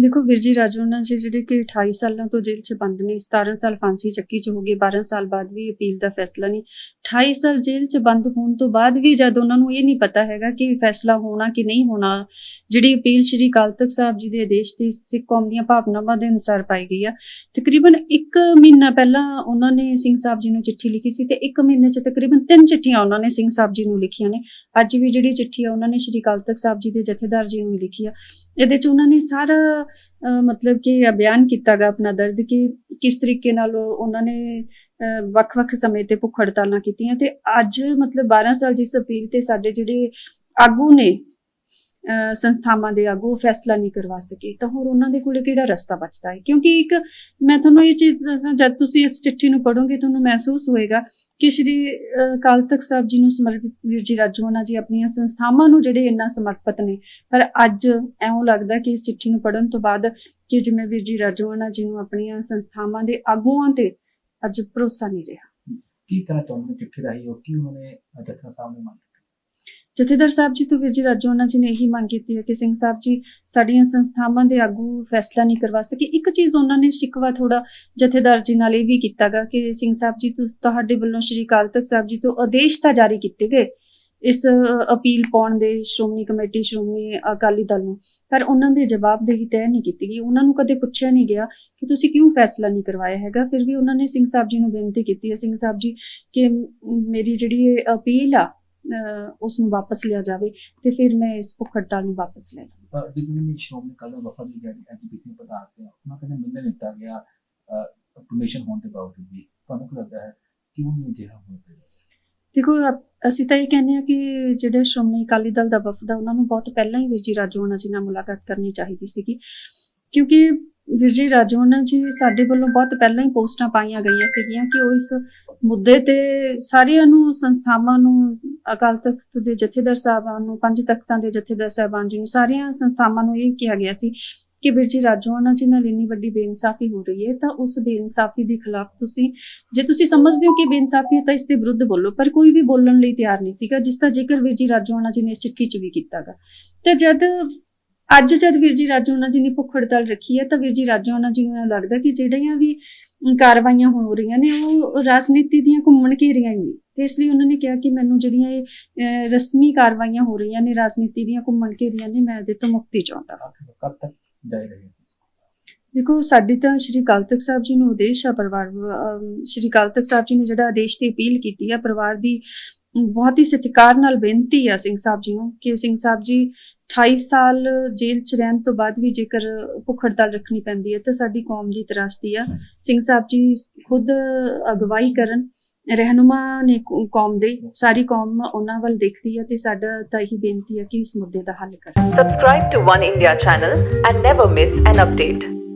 ਦੇਖੋ ਵੀਰ ਵਿਰਜੀ ਰਾਜੋਨਾ ਜੀ ਜਿਹੜੇ ਕਿ 28 ਸਾਲਾਂ ਤੋਂ ਜੇਲ੍ਹ 'ਚ ਬੰਦ ਨੇ 17 ਸਾਲ ਫਾਂਸੀ ਚੱਕੀ 'ਚ ਹੋ ਗਏ 12 ਸਾਲ ਬਾਅਦ ਵੀ ਅਪੀਲ ਦਾ ਫੈਸਲਾ ਨਹੀਂ। 28 ਸਾਲ ਜੇਲ੍ਹ 'ਚ ਬੰਦ ਹੋਣ ਤੋਂ ਬਾਅਦ ਵੀ ਜਦ ਉਹਨਾਂ ਨੂੰ ਇਹ ਨਹੀਂ ਪਤਾ ਹੈਗਾ ਕਿ ਫੈਸਲਾ ਹੋਣਾ ਕਿ ਨਹੀਂ ਹੋਣਾ, ਜਿਹੜੀ ਅਪੀਲ ਸ਼੍ਰੀ ਅਕਾਲ ਤਖਤ ਸਾਹਿਬ ਜੀ ਦੇ ਆਦੇਸ਼ ਤੇ ਸਿੱਖ ਕੌਮ ਦੀਆਂ ਭਾਵਨਾਵਾਂ ਦੇ ਅਨੁਸਾਰ ਪਾਈ ਗਈ ਆ, ਤਕਰੀਬਨ 1 ਮਹੀਨਾ ਪਹਿਲਾਂ ਉਹਨਾਂ ਨੇ ਸਿੰਘ ਸਾਹਿਬ ਜੀ ਨੂੰ ਚਿੱਠੀ ਲਿਖੀ ਸੀ ਤੇ 1 ਮਹੀਨੇ 'ਚ ਤਕਰੀਬਨ ਤਿੰਨ ਚਿੱਠੀਆਂ ਉਹਨਾਂ ਨੇ ਸਿੰਘ ਸਾਹਿਬ ਜੀ ਨੂੰ ਲਿਖੀਆਂ ਨੇ। ਅੱਜ ਵੀ ਜਿਹੜੀ ਚਿੱਠੀ ਆ, ਉਹਨਾਂ ਨੇ ਸ਼੍ਰੀ ਅਕਾਲ ਤਖਤ ਸਾਹਿਬ ਜੀ ਦੇ ਜਥੇਦਾਰ ਜੀ ਨੂੰ ਲਿਖੀ ਆ। ਇਹਦੇ 'ਚ ਉਹਨਾਂ ਨੇ ਸਾਰਾ ਮਤਲਬ ਕਿ ਇਹ ਬਿਆਨ ਕੀਤਾਗਾ ਆਪਣਾ ਦਰਦ ਕਿ ਕਿਸ ਤਰੀਕੇ ਨਾਲ ਉਹਨਾਂ ਨੇ, ਅਹ ਵੱਖ-ਵੱਖ ਸਮੇਂ ਤੇ ਭੁੱਖ ਹੜਤਾਲਾਂ ਕੀਤੀਆਂ ਤੇ ਅੱਜ ਮਤਲਬ 12 ਸਾਲ ਜਿਸ ਅਪੀਲ ਤੇ ਸਾਡੇ ਜਿਹੜੇ ਆਗੂ ਨੇ ਸੰਸਥਾਵਾਂ ਦੇ ਆਗੂ ਫੈਸਲਾ ਨਹੀਂ ਕਰਵਾ ਸਕੇ, ਤਾਂ ਹੋਰ ਉਹਨਾਂ ਦੇ ਕੋਲੇ ਕਿਹੜਾ ਰਸਤਾ ਬਚਦਾ ਹੈ? ਕਿਉਂਕਿ ਇੱਕ ਮੈਂ ਤੁਹਾਨੂੰ ਇਹ ਚੀਜ਼ ਦੱਸਾਂ, ਜਦ ਤੁਸੀਂ ਇਸ ਚਿੱਠੀ ਨੂੰ ਪੜੋਗੇ ਤੁਹਾਨੂੰ ਮਹਿਸੂਸ ਹੋਏਗਾ ਕਿ ਸ਼੍ਰੀ, ਅਹ ਤਖਤ ਸਾਹਿਬ ਜੀ ਨੂੰ ਸਮਰਪਿਤ, ਵੀਰ ਜੀ ਰਾਜੋਨਾ ਜੀ ਆਪਣੀਆਂ ਸੰਸਥਾਵਾਂ ਨੂੰ ਜਿਹੜੇ ਇੰਨਾ ਸਮਰਪਿਤ ਨੇ, ਪਰ ਅੱਜ ਐਉਂ ਲੱਗਦਾ ਕਿ ਇਸ ਚਿੱਠੀ ਨੂੰ ਪੜਨ ਤੋਂ ਬਾਅਦ ਕਿ ਜਿਵੇਂ ਵੀਰ ਜੀ ਰਾਜੋਨਾ ਜੀ ਨੂੰ ਆਪਣੀਆਂ ਸੰਸਥਾਵਾਂ ਦੇ ਆਗੂਆਂ ਤੇ ਅੱਜ ਭਰੋਸਾ ਨਹੀਂ ਰਿਹਾ। ਕੀ ਕਹਿਣਾ ਚਾਹੁੰਦੇ ਚਿੱਠੀ ਰਾਹੀਂ ਉਹ ਕੀ ਉਹਨਾਂ ਨੇ ਜਥਾ ਸਾਹਿਬ ਨੇ ਮੰਗ ਜਥੇਦਾਰ ਸਾਹਿਬ ਜੀ ਤੋਂ ਵੀਰ ਜੀ ਰਾਜੋਨਾ ਜੀ ਨੇ ਇਹੀ ਮੰਗ ਕੀਤੀ ਹੈ ਕਿ ਸਿੰਘ ਸਾਹਿਬ ਜੀ ਸਾਡੀਆਂ ਸੰਸਥਾਵਾਂ ਦੇ ਆਗੂ ਫੈਸਲਾ ਨਹੀਂ ਕਰਵਾ ਸਕੇ। ਇੱਕ ਚੀਜ਼ ਉਹਨਾਂ ਨੇ ਸ਼ਿਕਵਾ ਥੋੜਾ ਜਥੇਦਾਰ ਜੀ ਨਾਲ ਇਹ ਵੀ ਕੀਤਾਗਾ ਕਿ ਸਿੰਘ ਸਾਹਿਬ ਜੀ ਤੁਹਾਡੇ ਵੱਲੋਂ ਸ਼੍ਰੀ ਅਕਾਲ ਤਖਤ ਸਾਹਿਬ ਜੀ ਤੋਂ ਆਦੇਸ਼ ਤਾਂ ਜਾਰੀ ਕੀਤੇ ਗਏ ਇਸ ਅਪੀਲ ਪਾਉਣ ਦੇ ਸ਼੍ਰੋਮਣੀ ਕਮੇਟੀ, ਸ਼੍ਰੋਮਣੀ ਅਕਾਲੀ ਦਲ ਨੂੰ। ਪਰ ਉਹਨਾਂ ਦੇ ਜਵਾਬਦੇਹੀ ਤੈਅ ਨਹੀਂ ਕੀਤੀ ਗਈ। ਉਹਨਾਂ ਨੂੰ ਕਦੇ ਪੁੱਛਿਆ ਨਹੀਂ ਗਿਆ ਕਿ ਤੁਸੀਂ ਕਿਉਂ ਫੈਸਲਾ ਨਹੀਂ ਕਰਵਾਇਆ ਹੈਗਾ। ਫਿਰ ਵੀ ਉਹਨਾਂ ਨੇ ਸਿੰਘ ਸਾਹਿਬ ਜੀ ਨੂੰ ਬੇਨਤੀ ਕੀਤੀ ਹੈ, ਸਿੰਘ ਸਾਹਿਬ ਜੀ, ਕਿ ਮੇਰੀ ਜਿਹੜੀ ਇਹ ਅਪੀਲ ਆ ਉਸ ਨੂੰ ਵਾਪਸ ਲਿਆ ਜਾਵੇ ਤੇ ਫਿਰ ਮੈਂ ਇਸ ਭੁੱਖ ਹੜਤਾਲ ਨੂੰ ਵਾਪਸ ਲੈ ਲਵਾਂ। ਜਿਵੇਂ ਨੇ ਸ਼੍ਰੋਮਣੀ ਅਕਾਲੀ ਦਲ ਵਫਦ ਦੀ ਜਿਹੜੀ ਐਜੀਪੀਸੀ ਪ੍ਰਧਾਨ ਤੇ। ਉਹਨਾਂ ਕਹਿੰਦੇ ਮਿਲਣ ਦਿੱਤਾ ਗਿਆ ਪਰਮਿਸ਼ਨ ਹੋਣ ਦੇ ਬਾਵਜੂਦ ਵੀ। ਤੁਹਾਨੂੰ ਕੀ ਲੱਗਦਾ ਹੈ ਕਿਉਂ ਨਹੀਂ ਅਜਿਹਾ ਹੋਣਾ ਪਿਆ ਦੇਖੋ ਅਸੀਂ ਤਾਂ ਇਹ ਕਹਿੰਦੇ ਆ ਕਿ ਜਿਹੜੇ ਸ਼੍ਰੋਮਣੀ ਅਕਾਲੀ ਦਲ ਦਾ ਵਫਦ ਆ ਉਹਨਾਂ ਨੂੰ ਬਹੁਤ ਪਹਿਲਾਂ ਹੀ ਵੀਰ ਜੀ ਰਾਜੋਨਾ ਜੀ ਨਾਲ ਮੁਲਾਕਾਤ ਕਰਨੀ ਚਾਹੀਦੀ ਸੀਗੀ। ਕਿਉਂਕਿ ਵੀਰ ਜੀ ਰਾਜੋਨਾ ਜੀ, ਸਾਡੇ ਵੱਲੋਂ ਬਹੁਤ ਪਹਿਲਾਂ ਹੀ ਪੋਸਟਾਂ ਪਾਈਆਂ ਗਈਆਂ ਸੀਗੀਆਂ ਕਿ ਉਹ ਇਸ ਮੁੱਦੇ ਤੇ ਸਾਰਿਆਂ ਨੂੰ, ਸੰਸਥਾਵਾਂ ਨੂੰ, ਅਕਾਲ ਤਖਤ ਦੇ ਜਥੇਦਾਰ ਸਾਹਿਬਾਨ ਨੂੰ, ਪੰਜ ਤਖਤਾਂ ਦੇ ਜਥੇਦਾਰ ਸਾਹਿਬਾਨ ਜੀ ਨੂੰ, ਸਾਰੀਆਂ ਸੰਸਥਾਵਾਂ ਨੂੰ ਇਹ ਕਿਹਾ ਗਿਆ ਸੀ ਕਿ ਵੀਰ ਜੀ ਰਾਜੋਨਾ ਜੀ ਨਾਲ ਇੰਨੀ ਵੱਡੀ ਬੇਇਨਸਾਫੀ ਹੋ ਰਹੀ ਹੈ, ਤਾਂ ਉਸ ਬੇਇਨਸਾਫੀ ਦੇ ਖਿਲਾਫ ਤੁਸੀਂ, ਜੇ ਤੁਸੀਂ ਸਮਝਦੇ ਹੋ ਕਿ ਬੇਇਨਸਾਫੀ ਹੈ ਤਾਂ ਇਸ ਦੇ ਵਿਰੁੱਧ ਬੋਲੋ, ਪਰ ਕੋਈ ਵੀ ਬੋਲਣ ਲਈ ਤਿਆਰ ਨਹੀਂ ਸੀਗਾ, ਜਿਸ ਦਾ ਜ਼ਿਕਰ ਵੀਰ ਜੀ ਰਾਜੋਆਣਾ ਜੀ ਨੇ ਇਸ ਚਿੱਠੀ 'ਚ ਵੀ ਕੀਤਾਗਾ ਤੇ ਜਦ ਅੱਜ ਜਦ ਵੀਰ ਜੀ ਰਾਜੋਆਣਾ ਜੀ ਨੇ ਭੁੱਖ ਹੜਤਾਲ ਰੱਖੀ ਹੈ ਤਾਂ ਵੀਰ ਜੀ ਰਾਜੋਆਣਾ ਜੀ ਨੂੰ ਲੱਗਦਾ ਕਿ ਜਿਹੜੀਆਂ ਵੀ ਕਾਰਵਾਈਆਂ ਹੋ ਰਹੀਆਂ ਨੇ ਉਹ ਰਾਜਨੀਤੀ ਦੀਆਂ ਘੁੰਮਣ ਘੇਰੀਆਂ ਹੀ ਨੇ। ਤੇ ਇਸ ਲਈ ਉਹਨਾਂ ਨੇ ਕਿਹਾ ਕਿ ਮੈਨੂੰ ਜਿਹੜੀਆਂ ਇਹ ਰਸਮੀ ਕਾਰਵਾਈਆਂ ਹੋ ਰਹੀਆਂ ਨੇ ਰਾਜਨੀਤੀ ਦੀਆਂ ਘੁੰਮਣ ਘੇਰੀਆਂ ਨੇ ਮੈਂ ਇਹਦੇ ਤੋਂ ਮੁਕਤੀ ਚਾਹੁੰਦਾ ਕਦ ਤੱਕ ਜਾਰੀ ਰਹੇ ਦੇਖੋ ਸਾਡੀ ਤਾਂ ਸ਼੍ਰੀ ਅਕਾਲ ਤਖਤ ਸਾਹਿਬ ਜੀ ਨੂੰ ਆਦੇਸ਼ ਆ ਪਰਿਵਾਰ ਸ਼੍ਰੀ ਤਖਤ ਸਾਹਿਬ ਜੀ ਨੇ ਜਿਹੜਾ ਆਦੇਸ਼ ਤੇ ਅਪੀਲ ਕੀਤੀ ਆ ਪਰਿਵਾਰ ਦੀ ਬਹੁਤ ਹੀ ਸਤਿਕਾਰ ਨਾਲ ਬੇਨਤੀ ਆ ਸਿੰਘ ਸਾਹਿਬ ਜੀ ਨੂੰ ਕਿ ਸਿੰਘ ਸਾਹਿਬ ਜੀ 28 ਸਾਲ ਜੇਲ੍ਹ ਚ ਰਹਿਣ ਤੋਂ ਬਾਅਦ ਵੀ ਜੇਕਰ ਭੁੱਖ ਹੜਤਾਲ ਰੱਖਣੀ ਪੈਂਦੀ ਹੈ ਤਾਂ ਸਾਡੀ ਕੌਮ ਦੀ ਤਰਾਸਦੀ ਆ। ਸਿੰਘ ਸਾਹਿਬ ਜੀ ਖੁਦ ਅਗਵਾਈ ਕਰਨ ਰਹਿਨੁਮਾ ਨੇ ਕੌਮ ਦੇ ਸਾਰੀ ਕੌਮ ਉਹਨਾਂ ਵੱਲ ਦੇਖਦੀ ਹੈ ਤੇ ਸਾਡਾ ਤਾਂ ਇਹੀ ਬੇਨਤੀ ਹੈ ਕਿ ਇਸ ਮੁੱਦੇ ਦਾ ਹੱਲ ਕਰਨ Subscribe to One India channel and never miss an update.